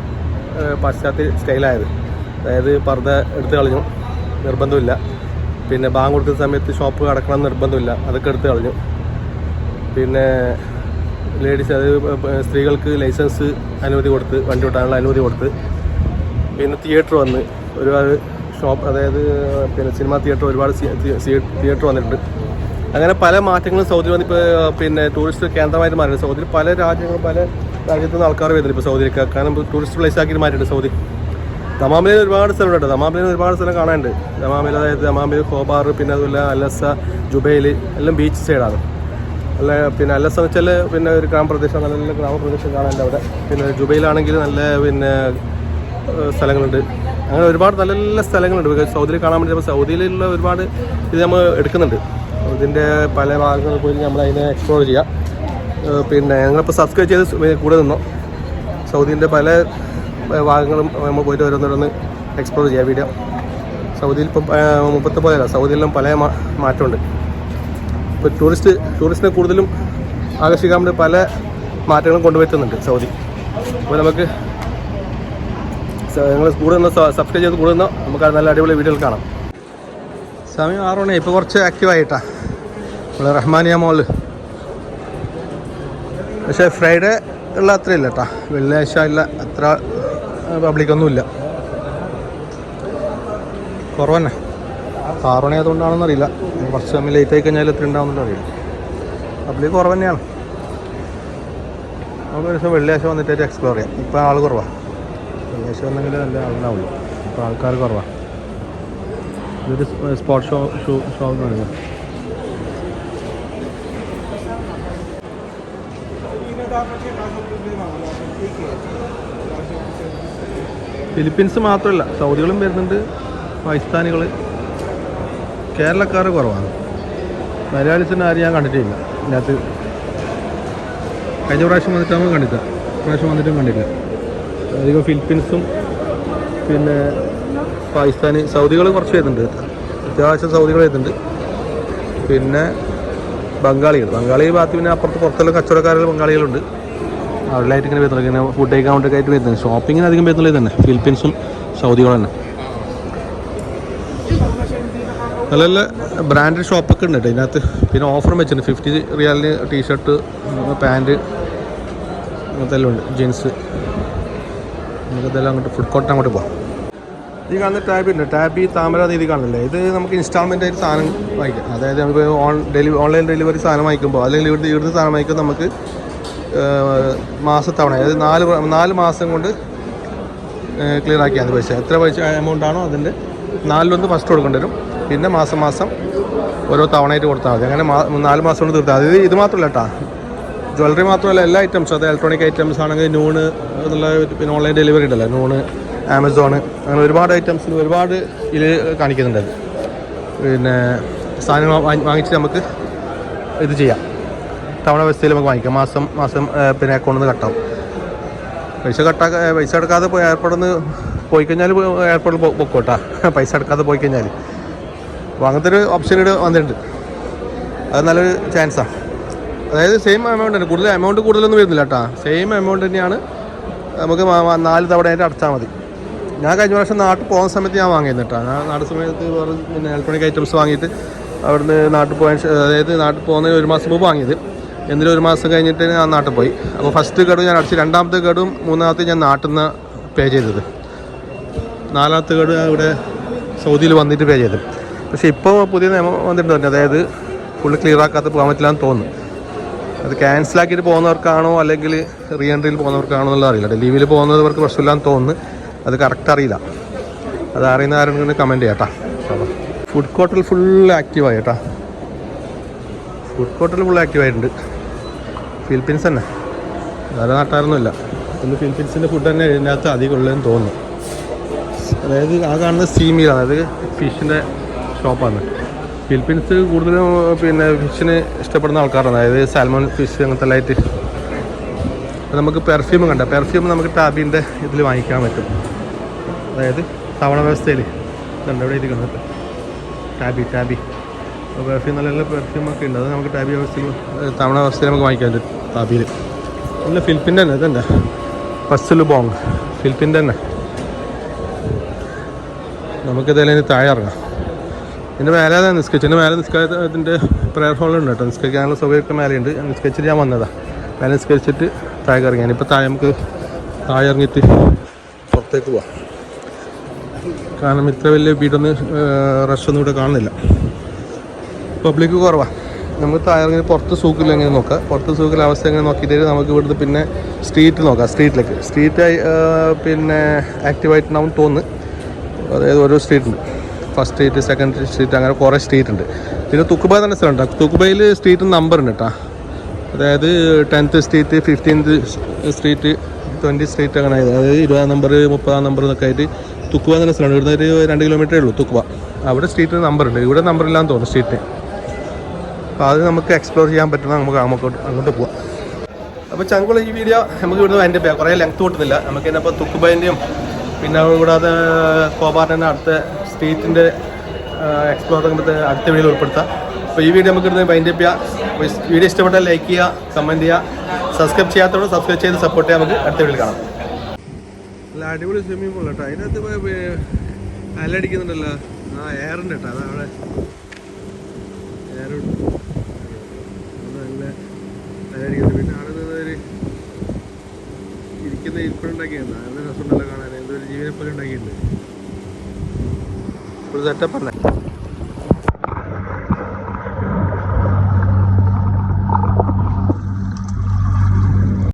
പാശ്ചാത്യ സ്റ്റൈലായത്. അതായത് പർദ്ദ എടുത്ത് കളഞ്ഞു. നിർബന്ധമില്ല. പിന്നെ ബാങ്ക് കൊടുക്കുന്ന സമയത്ത് ഷോപ്പ് കടക്കണം നിർബന്ധമില്ല. അതൊക്കെ എടുത്ത് കളഞ്ഞു. പിന്നെ ലേഡീസ് അത് സ്ത്രീകൾക്ക് ലൈസൻസ് അനുമതി കൊടുത്ത് വണ്ടി ഓട്ടാനുള്ള അനുമതി കൊടുത്ത്. പിന്നെ തിയേറ്റർ വന്ന് ഒരുപാട് ഷോപ്പ് അതായത് പിന്നെ സിനിമാ തിയേറ്റർ ഒരുപാട് തിയേറ്റർ വന്നിട്ടുണ്ട്. അങ്ങനെ പല മാറ്റങ്ങളും സൗദി വന്ന് ഇപ്പോൾ പിന്നെ ടൂറിസ്റ്റ് കേന്ദ്രമായിട്ട് മാറിയിട്ടുണ്ട്. സൗദിയിൽ പല രാജ്യങ്ങളും പല രാജ്യത്തു നിന്ന് ആൾക്കാർ വരുന്നുണ്ട് ഇപ്പോൾ സൗദിയിലേക്ക്. കാരണം ടൂറിസ്റ്റ് പ്ലേസ് ആക്കി മാറ്റിയിട്ടുണ്ട് സൗദി. ദമാമിൽ ഒരുപാട് സ്ഥലമുണ്ട് ദമാമിൽ ഒരുപാട് സ്ഥലം കാണാനുണ്ട്. ദമാമിൽ അതായത് ദമാമിൽ ഹോബാർ പിന്നെ അതുപോലെ അലസ ജുബൈൽ എല്ലാം ബീച്ച് സൈഡാണ് അല്ല പിന്നെ അലസ എന്ന് വെച്ചാൽ പിന്നെ ഒരു ഗ്രാമപ്രദേശം നല്ല നല്ല ഗ്രാമപ്രദേശം കാണാനുണ്ട് അവിടെ. പിന്നെ ജുബൈലാണെങ്കിൽ നല്ല പിന്നെ സ്ഥലങ്ങളുണ്ട്. അങ്ങനെ ഒരുപാട് നല്ല നല്ല സ്ഥലങ്ങളുണ്ട്. because സൗദിയിൽ കാണാൻ വേണ്ടി സൗദിയിലുള്ള ഒരുപാട് ഇത് നമ്മൾ എടുക്കുന്നുണ്ട്. ഇതിന്റെ പല ഭാഗങ്ങളിൽ പോയി നമ്മൾ അതിനെ എക്സ്പ്ലോർ ചെയ്യാം. പിന്നെ ഞങ്ങളിപ്പോൾ സബ്സ്ക്രൈബ് ചെയ്ത് കൂടെ നിന്നോ? സൗദിന്റെ പല ഭാഗങ്ങളും നമ്മൾ പോയിട്ട് ഓരോന്നോരോന്ന് എക്സ്പ്ലോർ ചെയ്യാം. വീഡിയോ സൗദിയിൽ ഇപ്പം മുപ്പത്തെ പോലെയല്ല. സൗദിയിലും പല മാറ്റമുണ്ട്. ഇപ്പോൾ ടൂറിസ്റ്റ് ടൂറിസ്റ്റിനെ കൂടുതലും ആകർഷിക്കാൻ വേണ്ടി പല മാറ്റങ്ങളും കൊണ്ടുവരുത്തുന്നുണ്ട് സൗദി. അപ്പോൾ നമുക്ക് നിങ്ങൾ കൂടെ നിന്ന് സബ്സ്ക്രൈബ് ചെയ്ത് കൂടെ നിന്നോ നമുക്ക് നല്ല അടിപൊളി വീഡിയോകൾ കാണാം. സമയം ആറ് മണി ഇപ്പോൾ കുറച്ച് ആക്റ്റീവായിട്ടാ നമ്മൾ റഹ്മാനിയ മോൾ. പക്ഷേ ഫ്രൈഡേ ഉള്ള അത്ര ഇല്ല കേട്ടോ വെള്ളിയാഴ്ച ഇല്ല അത്ര പബ്ലിക്കൊന്നുമില്ല കുറവ് തന്നെ ആറ് മണി അതുകൊണ്ടാണെന്ന് അറിയില്ല. കുറച്ച് സമയം ലേറ്റ് ആയി കഴിഞ്ഞാൽ എത്ര ഉണ്ടാവുന്നുണ്ട് അറിയില്ല. പബ്ലിക് കുറവ് തന്നെയാണ് നമുക്ക് ഒരു ദിവസം വെള്ളിയാഴ്ച വന്നിട്ട് എക്സ്പ്ലോർ ചെയ്യാം. ഇപ്പം ആൾ കുറവാണ് വെള്ളിയാഴ്ച വന്നെങ്കിൽ നല്ല ആളുണ്ടാവുള്ളൂ. ഇപ്പോൾ ആൾക്കാർ കുറവാണ് ഇതൊരു സ്പോർട്സ് ഷോ ഷോ ഷോ എന്ന് പറയുന്നത്. ഫിലിപ്പീൻസ് മാത്രമല്ല സൗദികളും വരുന്നുണ്ട് പാകിസ്ഥാനികൾ കേരളക്കാർ കുറവാണ്. മലയാളീസിനെ ആരും ഞാൻ കണ്ടിട്ടില്ല. ഇതിനകത്ത് കഴിഞ്ഞ പ്രാവശ്യം വന്നിട്ടാകുമ്പോൾ കണ്ടില്ല. പ്രാവശ്യം വന്നിട്ടും കണ്ടില്ല. അധികം ഫിലിപ്പീൻസും പിന്നെ പാകിസ്ഥാന് സൗദികൾ കുറച്ച് വരുന്നുണ്ട്. അത്യാവശ്യം സൗദികൾ വരുന്നുണ്ട്. പിന്നെ ബംഗാളികൾ ബംഗാളി ഭാഗത്ത് പിന്നെ അപ്പുറത്ത് പുറത്തുള്ള കച്ചവടക്കാരിൽ ബംഗാളികളുണ്ട്. അവരിലായിട്ട് ഇങ്ങനെ വരുന്നുള്ളൂ ഇങ്ങനെ ഫുഡ് കഴിക്കാൻ ആയിട്ട് വരുന്നത് ഷോപ്പിങ്ങിന് അധികം വരുന്നുള്ളത് തന്നെ. ഫിലിപ്പീൻസും സൗദികളും തന്നെ. നല്ല നല്ല ബ്രാൻഡഡ് ഷോപ്പൊക്കെ ഉണ്ട് കേട്ടോ ഇതിനകത്ത്. പിന്നെ ഓഫറും വെച്ചിട്ടുണ്ട്. ഫിഫ്റ്റി റിയാലിന് ടീഷർട്ട് പാന്റ് അങ്ങനത്തെ എല്ലാം ഉണ്ട്. ജീൻസ് നമുക്കിതെല്ലാം അങ്ങോട്ട് ഫുഡ് കോർട്ട് അങ്ങോട്ട് പോകാം ഈ കാണുന്ന ടാബ് ഉണ്ട് ടാബ് ഈ താമര നീതി കാണില്ലേ ഇത് നമുക്ക് ഇൻസ്റ്റാൾമെന്റ് ആയിട്ട് സാധനം വാങ്ങിക്കാം. അതായത് നമുക്ക് ഓൺ ഡെലിവറി ഓൺലൈൻ ഡെലിവറി സാധനം വാങ്ങിക്കുമ്പോൾ അല്ലെങ്കിൽ ഇവിടുത്തെ ഇവിടുത്തെ സാധനം വാങ്ങിക്കുമ്പോൾ നമുക്ക് മാസത്തവണ അതായത് നാല് നാല് മാസം കൊണ്ട് ക്ലിയർ ആക്കിയാൽ മതി. പൈസ എത്ര പൈസ എമൗണ്ട് ആണോ അതിന്റെ നാലിലൊന്ന് ഫസ്റ്റ് കൊടുക്കേണ്ടി വരും. പിന്നെ മാസം മാസം ഓരോ തവണയായിട്ട് കൊടുത്താൽ മതി. അങ്ങനെ നാല് മാസം കൊണ്ട് തീർത്താൽ മതി. ഇത് മാത്രമല്ല കേട്ടോ ജ്വല്ലറി മാത്രമല്ല എല്ലാ ഐറ്റംസും അത് ഇലക്ട്രോണിക് ഐറ്റംസ് ആണെങ്കിൽ നൂണ് എന്നുള്ള പിന്നെ ഓൺലൈൻ ഡെലിവറി ഉണ്ടല്ലോ നൂണ് ആമസോൺ അങ്ങനെ ഒരുപാട് ഐറ്റംസിൽ ഒരുപാട് ഇതിൽ കാണിക്കുന്നുണ്ട് പിന്നെ സാധനങ്ങൾ വാങ്ങി- വാങ്ങിച്ച് നമുക്ക് ഇത് ചെയ്യാം. തവണ വ്യവസ്ഥയിൽ നമുക്ക് വാങ്ങിക്കാം. മാസം മാസം പിന്നെ അക്കൗണ്ടിൽ നിന്ന് കട്ടാവും പൈസ കട്ടാക്ക ഏ, പൈസ എടുക്കാതെ നിന്ന് പോയി കഴിഞ്ഞാൽ എയർപോർട്ടിൽ പൊക്കോട്ടാ. [laughs] പൈസ എടുക്കാതെ പോയി കഴിഞ്ഞാൽ അപ്പോൾ അങ്ങനത്തെ ഒരു ഓപ്ഷൻ ഇവിടെ വന്നിട്ടുണ്ട്. അത് നല്ലൊരു ചാൻസാണ് അതായത് സെയിം എമൗണ്ട് തന്നെ. കൂടുതൽ എമൗണ്ട് കൂടുതലൊന്നും വരുന്നില്ല കേട്ടോ സെയിം എമൗണ്ട് തന്നെയാണ് നമുക്ക് നാല് തവണ തവണയായിട്ട് അടച്ചാൽ മതി. ഞാൻ കഴിഞ്ഞ പ്രാവശ്യം നാട്ടിൽ പോകുന്ന സമയത്ത് ഞാൻ വാങ്ങിയിരുന്നു കേട്ടോ ഞാൻ നാട് സമയത്ത് വേറെ പിന്നെ ഇലക്ട്രോണിക് ഐറ്റംസ് വാങ്ങിയിട്ട് അവിടുന്ന് നാട്ടിൽ പോയ അതായത് നാട്ടിൽ പോകുന്നതിന് ഒരു മാസം മുമ്പ് വാങ്ങിയത്. എന്നിട്ട് ഒരു മാസം കഴിഞ്ഞിട്ട് ഞാൻ നാട്ടിൽ പോയി. അപ്പോൾ ഫസ്റ്റ് ഗഡും ഞാൻ അടിച്ച് രണ്ടാമത്തെ ഗഡും മൂന്നാമത്തെ ഞാൻ നാട്ടിൽ നിന്ന് പേ ചെയ്തത്. നാലാമത്തെ ഗഡ് ഇവിടെ സൗദിയിൽ വന്നിട്ട് പേ ചെയ്തത്. പക്ഷേ ഇപ്പോൾ പുതിയ നിയമം വന്നിട്ടുണ്ട്. അതായത് ഫുള്ള് ക്ലിയർ ആക്കാത്ത പോകാൻ പറ്റില്ല എന്ന് തോന്നുന്നു. അത് ക്യാൻസൽ ആക്കിയിട്ട് പോകുന്നവർക്കാണോ അല്ലെങ്കിൽ റീ എൻട്രിയിൽ പോകുന്നവർക്കാണോ എന്നുള്ളത് അറിയില്ല. ലീവിൽ പോകുന്നവർക്ക് പ്രശ്നമില്ലാന്ന് തോന്നുന്നു. അത് കറക്റ്റ് അറിയില്ല. അത് അറിയുന്ന ആരെങ്കിലും കമന്റ് ചെയ്യാട്ടാ ഫുഡ് കോർട്ടിൽ ഫുൾ ആക്റ്റീവായി കേട്ടാ. ഫുഡ് കോർട്ടിൽ ഫുൾ ആക്റ്റീവായിട്ടുണ്ട് ഫിലിപ്പീൻസ് തന്നെ. വേറെ നാട്ടാരൊന്നുമില്ല ഇന്ന് ഫിലിപ്പീൻസിന്റെ ഫുഡ് തന്നെ ഇതിനകത്ത് അധികം ഉള്ളതെന്ന് തോന്നുന്നു. അതായത് ആ കാണുന്നത് സീമീൽ അതായത് ഫിഷിന്റെ ഷോപ്പാണ് ഫിലിപ്പീൻസ് കൂടുതലും പിന്നെ ഫിഷിന് ഇഷ്ടപ്പെടുന്ന ആൾക്കാരാണ്. അതായത് സാൽമോൺ ഫിഷ് അങ്ങനത്തെ ലൈറ്റ് നമുക്ക് പെർഫ്യൂം കണ്ട പെർഫ്യൂം നമുക്ക് ടാബിന്റെ ഇതിൽ വാങ്ങിക്കാൻ പറ്റും. അതായത് തവണ വ്യവസ്ഥയിൽ. ഇതുണ്ട് ഇവിടെ ഇരിക്കുന്നത്? Tabby Tabby. അപ്പോൾ പെർഫ്യൂം നല്ല നല്ല പെർഫ്യൂം ഒക്കെ ഉണ്ട്. അത് നമുക്ക് ടാബി വ്യവസ്ഥയിൽ തവണ വ്യവസ്ഥയിൽ നമുക്ക് വാങ്ങിക്കാൻ പറ്റും ടാബിയിൽ. ഇല്ല ഫിലിപ്പിന്റെ തന്നെ ഇതെന്താ പസ്സിൽ ബോങ് ഫിലിപ്പിന്റെ തന്നെ. നമുക്കിതേലും താഴെ ഇറങ്ങാം. ഇതിന്റെ മേലെ നിസ്കരിച്ചിന്റെ മേലെ നിസ്കാരത്തിന്റെ പ്രയർ ഹോളുണ്ട് കേട്ടോ. നിസ്കരിക്കാനുള്ള സൗകര്യമൊക്കെ മേലെയുണ്ട് നിസ്കരിച്ചിട്ട് ഞാൻ വന്നതാണ് മേലെ നിസ്കരിച്ചിട്ട് താഴെ ഇറങ്ങി. ഇനിയിപ്പോൾ താഴെ നമുക്ക് താഴെ ഇറങ്ങിയിട്ട് പുറത്തേക്ക് പോവാം. കാരണം ഇത്ര വലിയ വീടൊന്നും റഷൊന്നും ഇവിടെ കാണുന്നില്ല. പബ്ലിക് കുറവാണ് നമുക്ക് താഴെ ഇറങ്ങി പുറത്ത് സൂക്കിൽ എങ്ങനെ നോക്കാം? പുറത്ത് സൂക്കിലെ അവസ്ഥ എങ്ങനെ നോക്കിയിട്ട് നമുക്ക് ഇവിടുന്ന് പിന്നെ സ്ട്രീറ്റ് നോക്കാം. സ്ട്രീറ്റിലേക്ക് സ്ട്രീറ്റ് പിന്നെ ആക്റ്റീവായിട്ടുണ്ടാവും തോന്നുന്നു. അതായത് ഓരോ സ്ട്രീറ്റ് ഉണ്ട് ഫസ്റ്റ് സ്ട്രീറ്റ് സെക്കൻഡ് സ്ട്രീറ്റ് അങ്ങനെ കുറേ സ്ട്രീറ്റ് ഉണ്ട്. പിന്നെ തുക്കുബ തന്നെ സ്ഥലമുണ്ട് തുക്കുബയിൽ സ്ട്രീറ്റ് നമ്പർ ഉണ്ട് കേട്ടോ അതായത് tenth street fifteenth street twenty street അങ്ങനെ അതായത് ഇരുപതാം നമ്പർ മുപ്പതാം നമ്പർ എന്നൊക്കെ ആയിട്ട് തുക്കുബ തന്നെ സ്ഥലമുണ്ട് ഇവിടുന്ന് ഒരു രണ്ട് കിലോമീറ്ററേ ഉള്ളൂ തുക്കുബ. അവിടെ സ്ട്രീറ്റ് നമ്പർ ഉണ്ട്. ഇവിടെ നമ്പർ ഇല്ലാന്ന് തോന്നുന്നു സ്ട്രീറ്റ് അപ്പോൾ അത് നമുക്ക് എക്സ്പ്ലോർ ചെയ്യാൻ പറ്റുന്ന നമുക്ക് അങ്ങോട്ട് അങ്ങോട്ട് പോവാം. അപ്പോൾ ചങ്കുള ഈ വീഡിയോ നമുക്ക് ഇവിടുന്ന് അതിന്റെ കുറേ ലെങ്ത് കൂട്ടുന്നില്ല നമുക്ക് ഇതിനപ്പോൾ തുക്കുബൈന്റെയും പിന്നെ കൂടാതെ കോബാറിന്റെ അടുത്ത സ്ട്രീറ്റിന്റെ എക്സ്പ്ലോർ അങ്ങനത്തെ അടുത്ത വീഡിയോ ഉൾപ്പെടുത്താം. അപ്പോൾ ഈ വീഡിയോ നമുക്ക് ഇടുന്നത് വൈൻഡപ്പ് ചെയ്യുക വീഡിയോ ഇഷ്ടപ്പെട്ടാൽ ലൈക്ക് ചെയ്യുക കമന്റ് ചെയ്യുക സബ്സ്ക്രൈബ് ചെയ്യാത്തവരോട് സബ്സ്ക്രൈബ് ചെയ്ത് സപ്പോർട്ട് ചെയ്യാൻ നമുക്ക് അടുത്ത വീഡിയോ കാണാം. നല്ല അടിപൊളി സ്വിമ്മിംഗ് പൂൾ കേട്ടോ. അതിനകത്ത് അലടിക്കുന്നുണ്ടല്ലോ ആ എയറുണ്ട് കേട്ടോ. അതവിടെ നല്ല അലടിക്കുന്നുണ്ട് പിന്നെ അവിടെ നിന്നൊരു ഇരിക്കുന്ന ഇരിപ്പുണ്ടാക്കിയാണ് നല്ല രസമുണ്ടല്ലോ കാണാൻ. എന്തോ ഒരു പോലെ ഉണ്ടാക്കിയിട്ടുണ്ട്. ഒരു സെറ്റപ്പ് അല്ലേ